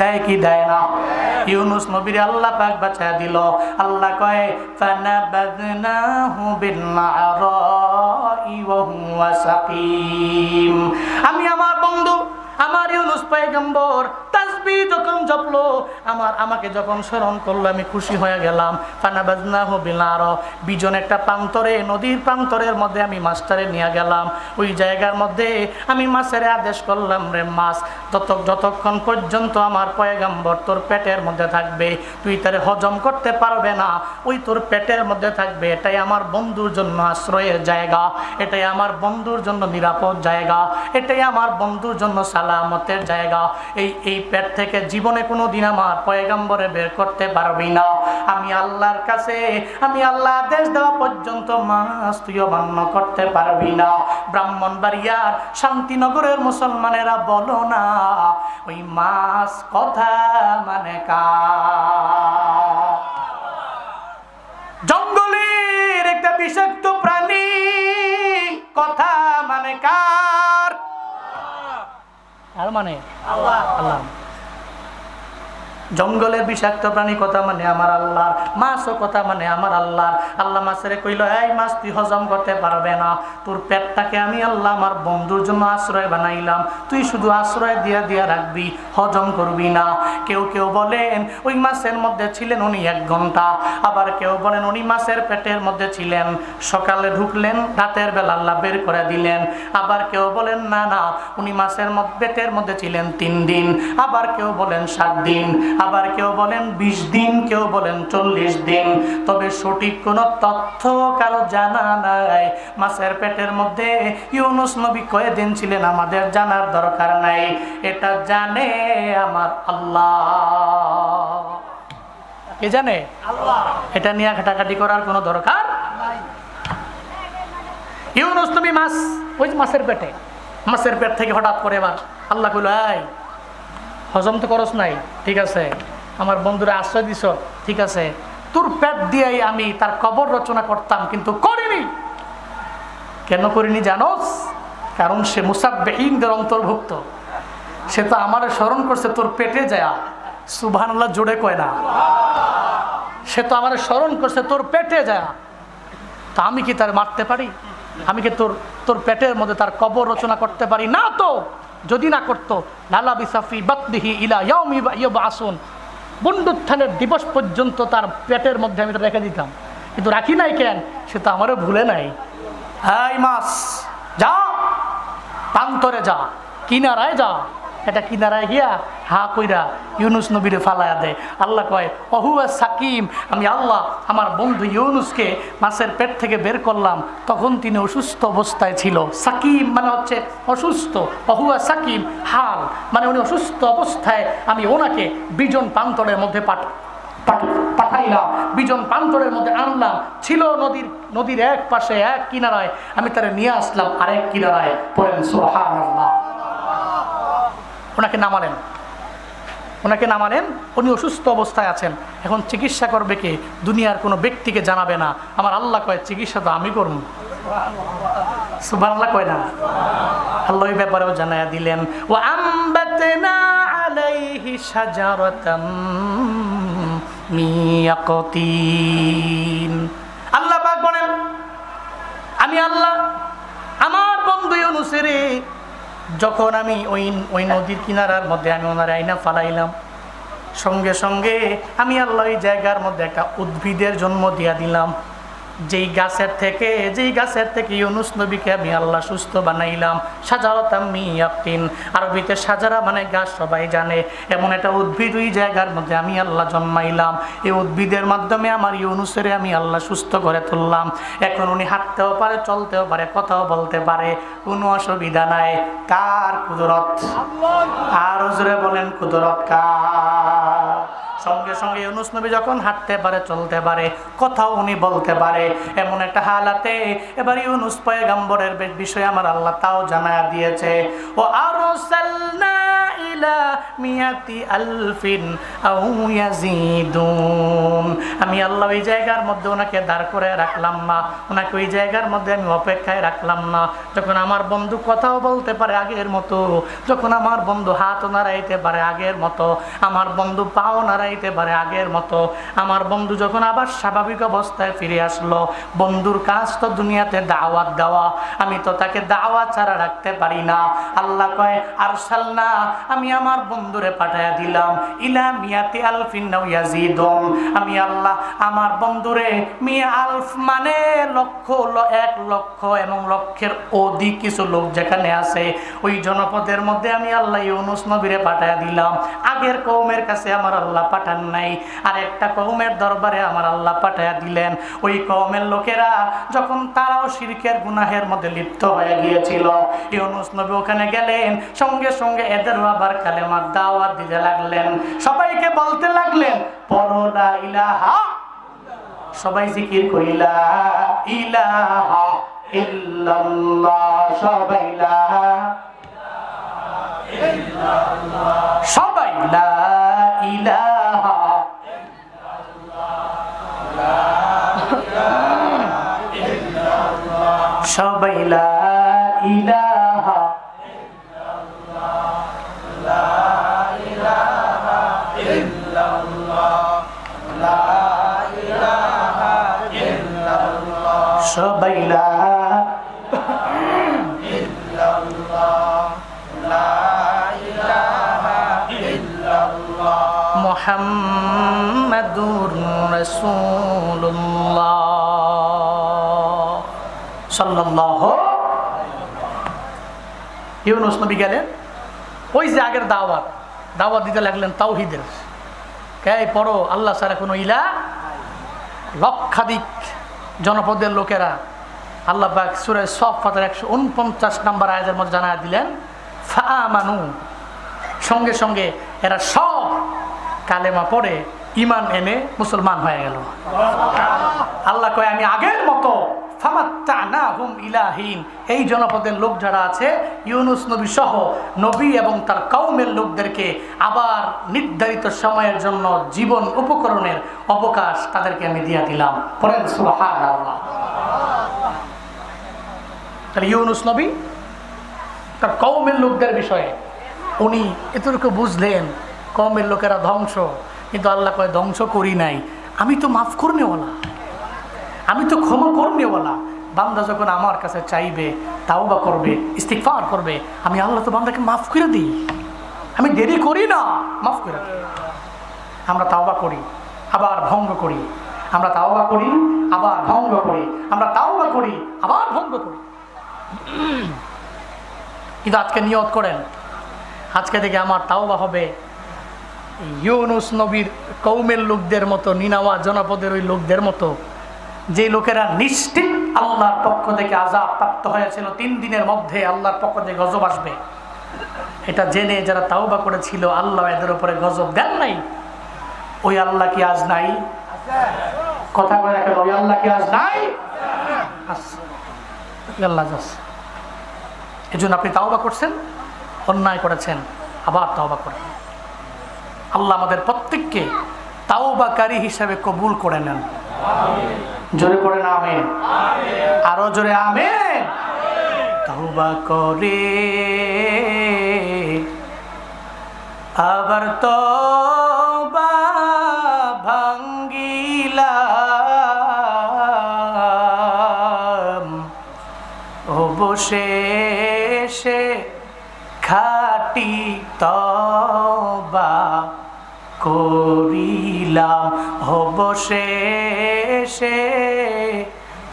দেয় কি দেয় না? ইউনুস নবীর আল্লাহ পাক বাঁচায় দিল। আল্লাহ কয় আমি আমার বন্ধু, আমার ইউনুস পয়গম্বর তাসবিহ যখন জপলো, আমার আমাকে যখন স্মরণ করল, আমি খুশি হয়ে গেলাম। ফানাবাজনাহু বিল আরা বিজন একটা প্রান্তরে, নদীর প্রান্তরের মধ্যে আমি মাছটারে নিয়ে গেলাম। ওই জায়গার মধ্যে আমি মাছের আদেশ করলাম, রে মাছ যত যতক্ষণ পর্যন্ত আমার পয়গাম্বর তোর পেটের মধ্যে থাকবে, তুই তারে হজম করতে পারবে না, ওই তোর পেটের মধ্যে থাকবে, এটাই আমার বন্ধুর জন্য আশ্রয়ের জায়গা, এটাই আমার বন্ধুর জন্য নিরাপদ জায়গা, এটাই আমার বন্ধুর জন্য সালামতের জায়গা। এই এই পেট থেকে জীবনে কোনো দিন আমার পয়গাম্বরে বের করতে পারবি না। আমি আল্লাহর কাছে, আমি আল্লাহ আদেশ দেওয়া পর্যন্ত মাছ তুইও মান্য করতে পারবি না। ব্রাহ্মণবাড়িয়ার শান্তিনগরের মুসলমানেরা বলো না ওই মাস কথা মানে কা জঙ্গলের একটা বিষাক্ত প্রাণী কথা মানে কার? আর মানে? আল্লাহ। আল্লাহ। জঙ্গলের বিষাক্ত প্রাণী কথা মানে আমার আল্লাহর, মাছও কথা মানে আমার আল্লাহর। আল্লাহ মাছের কইল, এই মাছ, তুই হজম করতে পারবে না। তোর পেটটাকে আমি আল্লাহ আমার বন্ধুর জন্য আশ্রয় বানাইলাম। তুই শুধু আশ্রয় দিয়া দিয়া রাখবি, হজম করবি না। কেউ কেউ বলেন, ওই মাছের মধ্যে ছিলেন উনি এক ঘণ্টা। আবার কেউ বলেন, উনি মাছের পেটের মধ্যে ছিলেন। সকালে ঢুকলেন, রাতের বেলা আল্লাহ বের করে দিলেন। আবার কেউ বলেন, না না, উনি মাছের পেটের মধ্যে ছিলেন তিন দিন। আবার কেউ বলেন, সাত দিন। আবার কেউ বলেন বিশ দিন কেউ বলেন চল্লিশ দিন। তবে সঠিক কোনো তথ্য কারও জানা নাই। মাছের পেটের মধ্যে ইউনুস নবী কয়েকদিন ছিলেন আমাদের জানার দরকার নাই। এটা জানে আমার আল্লাহ। কে জানে? এটা নিয়ে ঘাটাঘাটি করার কোনো দরকার ইউনুস নবী মাছ ওই মাছের পেটে। মাছের পেট থেকে হঠাৎ করে এবার আল্লাহ হজম তো করস নাই, ঠিক আছে? আমার বন্ধুরা আশ্রয় দিছ, ঠিক আছে? তোর পেট দিয়েই আমি তার কবর রচনা করতাম, কিন্তু করিনি। কেন করিনি জানোস? কারণ সে মুসাববেহীনদের অন্তর্ভুক্ত। সে তো আমার স্মরণ করছে, তোর পেটে যায়। সুবহান আল্লাহ জোরে কয় না। সে তো আমার স্মরণ করছে, তোর পেটে যায়। তা আমি কি তার মারতে পারি? আমি কি তোর তোর পেটের মধ্যে তার কবর রচনা করতে পারি? না তো! যদি না করত, লালা বিসাফি বাতদিহি ইলা ইয়াউমি ইয়ব আসুন বন্ডুত্থানের দিবস পর্যন্ত তার পেটের মধ্যে আমি রেখে দিতাম। কিন্তু রাখি নাই কেন? সে তো আমারও ভুলে নাই। হ্যাঁ মাস যা, প্রান্তরে যা, কিনারায় যা। এটা কিনারায় গিয়া হা কইরা ইউনুস নবীরে ফালায়া দেয়। আল্লাহ কয়, অহুয়া সাকিম, আমি আল্লাহ আমার বন্ধু ইউনুসকে মাছের পেট থেকে বের করলাম। তখন তিনি অসুস্থ অবস্থায় ছিল। সাকিম মানে হচ্ছে অসুস্থ। অহুয়া সাকিম, হাল। মানে উনি অসুস্থ অবস্থায় আমি ওনাকে বিজন প্রান্তরের মধ্যে পাঠ, পাঠ- পাঠাইলাম। বিজন প্রান্তরের মধ্যে আনলাম। ছিল নদীর নদীর এক পাশে এক কিনারায়। আমি তারা নিয়ে আসলাম আরেক কিনারায়। পড়েন সুবহান আল্লাহ ওনাকে নামালেন। ওনাকে নামালেন, উনি অসুস্থ অবস্থায় আছেন। এখন চিকিৎসা করবে কে? দুনিয়ার কোনো ব্যক্তিকে জানাবে না। আমার আল্লাহ কয়, চিকিৎসা তো আমি করব। সুবান আল্লাহ কয় না? আল্লাহ ব্যাপারেও জানাইয়া দিলেন ও আম্বাতনা আলাইহি শাজারাতাম মিয়াকতিন আল্লাহ পাক বলেন, আমি আল্লাহ, আমার বন্ধু ইউনুসেরে যখন আমি ওই ওই নদীর কিনারার মধ্যে আমি ওনার আইনা ফালাইলাম, সঙ্গে সঙ্গে আমি আল্লাহ ওই জায়গার মধ্যে একটা উদ্ভিদের জন্ম দিয়া দিলাম। যেই গাছের থেকে যেই গাছের থেকে ইউনুস নবীকে আমি আল্লাহ সুস্থ বানাইলাম সাজারতাম মিয়াপ্তিন আরবিতে সাজারা মানে গাছ সবাই জানে। এমন একটা উদ্ভিদ ওই জায়গার মধ্যে আমি আল্লাহ জন্মাইলাম। এই উদ্ভিদের মাধ্যমে আমার ইউনুসের আমি আল্লাহ সুস্থ করে তুললাম। এখন উনি হাঁটতেও পারে চলতেও পারে কথাও বলতে পারে কোনো অসুবিধা নাই। কার কুদরত? আর জোরে বলেন কুদরত কার? সঙ্গে সঙ্গে ইউনুস নবী যখন হাঁটতে পারে, চলতে পারে কথা উনি বলতে পারে। এমন একটা হালাতে এবার ইউনুস গাম্বরের বিষয়ে আমার আল্লাহ তাও জানা দিয়েছে। ও আরও আমি আল্লাহ ওই জায়গার মধ্যে ওনাকে দাঁড় করে রাখলাম না। ওনাকে ওই জায়গার মধ্যে আমি অপেক্ষায় রাখলাম না। যখন আমার বন্ধু কথাও বলতে পারে আগের মতো, যখন আমার বন্ধু হাত নাড়াইতে পারে আগের মতো, আমার বন্ধু পাও নাড়াইতে পারে আগের মতো, আমার বন্ধু যখন আবার স্বাভাবিক অবস্থায় ফিরে আসলো, বন্ধুর কাজ তো দুনিয়াতে দাওয়াত দেওয়া, আমি তো তাকে দাওয়াত ছাড়া রাখতে পারি না। আল্লাহ কয় আরসাল না আমি আমার বন্ধুরে পাঠাইয়া দিলাম। ইলা মিয়াতি আলফিন আমি আল্লাহ, আমার বন্ধুরে মিয়া আলফ মানে লক্ষ এক লক্ষ এবং লক্ষের অধিক কিছু লোক যেখানে আছে। ওই জনপদের মধ্যে আমি আল্লাহ ইউনুস নবীরে পাঠাইয়া দিলাম। আগের কৌমের কাছে আমার আল্লাহ পাঠান নাই। আর একটা কৌমের দরবারে আমার আল্লাহ পাঠাইয়া দিলেন। ওই কৌমের লোকেরা যখন তারাও শিরকের গুনাহের মধ্যে লিপ্ত হয়ে গিয়েছিল, ইউনুস নবী ওখানে গেলেন। সঙ্গে সঙ্গে এদেরও আবার কালেমার দাওয়াত দিতে লাগলেন। সবাইকে বলতে লাগলেন পরলা ইলাহা সবাই জিকির করিলা ইলাহা ইল্লাল্লাহ। সবাই, লা সবাই, লা ইলাহা সবাই, লা ইলাহা গেলেন। ওই যে আগের দাওয়াত দাওয়াত দিতে লাগলেন তাওহিদের। কে পড়ো, আল্লাহ ছাড়া কোনো ইলা লক্ষাধিক জনপদের লোকেরা আল্লাহ সুরের সুরে সব ফাতের একশো উনপঞ্চাশ নম্বর আয়াতের মধ্যে জানা দিলেন ফা মানু সঙ্গে সঙ্গে এরা সব কালেমা পড়ে ইমান এনে মুসলমান হয়ে গেল। আল্লাহ কয় আমি আগের মতো ইলাহিন। এই জনপদের লোক যারা আছে, ইউনুস নবী সহ নবী এবং তার কওমের লোকদেরকে আবার নির্ধারিত সময়ের জন্য জীবন উপকরণের অবকাশ তাদেরকে আমি দিয়া দিলাম। তাহলে ইউনুস নবী, তার কওমের লোকদের বিষয়ে উনি এতটুকু বুঝলেন, কওমের লোকেরা ধ্বংস, কিন্তু আল্লাহ কয়, ধ্বংস করি নাই। আমি তো মাফ করনেওয়ালা আমি তো ক্ষমা করনেওয়ালা বান্দা যখন আমার কাছে চাইবে তাও বা করবে ইস্তিকফার করবে, আমি আল্লাহ তো বান্দাকে মাফ করে দিই। আমি দেরি করি না, মাফ করে দিই। আমরা তাওবা করি, আবার ভঙ্গ করি। আমরা তাওবা করি, আবার ভঙ্গ করি। আমরা তাওবা করি, আবার ভঙ্গ করি। কিন্তু আজকে নিয়ত করেন, আজকে থেকে আমার তাওবা হবে। ইউনুস নবীর কৌমের লোকদের মতো নিনাওয়া জনপদের ওই লোকদের মতো। যে লোকেরা নিশ্চিত আল্লাহর পক্ষ থেকে আজাব প্রাপ্ত হয়েছিল, তিন দিনের মধ্যে আল্লাহর পক্ষ থেকে গজব আসবে। এটা জেনে যারা তাওবা করেছিল, আল্লাহ এদের উপরে গজব দেন নাই। ওই আল্লাহ কি আজ নাই? কথা বলে রাখেন, ওই আল্লাহ কি আজ নাই। ওই আল্লাহ আছে। এজন্য আপনি তাওবা করছেন, অন্যায় করেছেন, আবার তাওবা করেন। আল্লাহ আমাদের প্রত্যেককে তাওবাকারী হিসাবে কবুল করে নেন। জোরে পড়ে না, আমেন। আরও জোরে, আমেন। তাওবা করে। আবার তো ভাঙ্গিলাম। অবশেষে খাটি তবা করিলাম। অবশেষে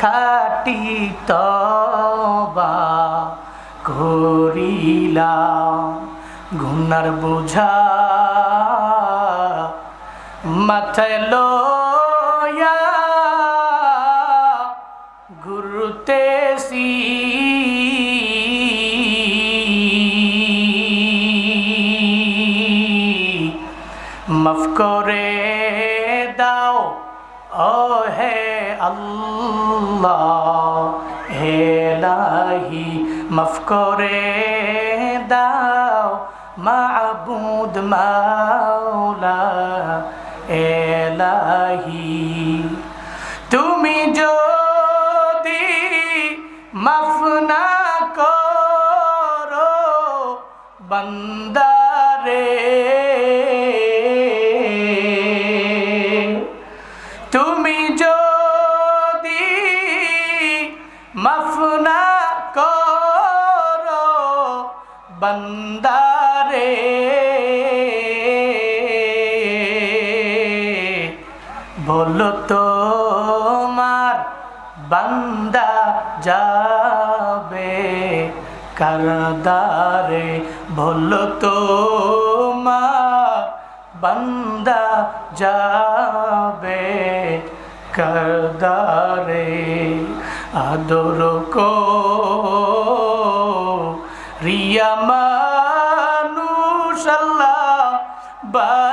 খাটি তবা করিলাম। গুনার বোঝা মাথায় লয়া ঘুরতেছি মাফ করে দাও ও হে আল্লাহ, হে লাহি মাফ করে দাও, মাবুদ মাওলা এলাহি তুমি যদি মাফ না করো বন্দারে বন্দারে। বলো তোমার বান্দা যাবে করদারে। বলো তোমার বান্দা যাবে কারদারে। আদর কো রিয়া Bye.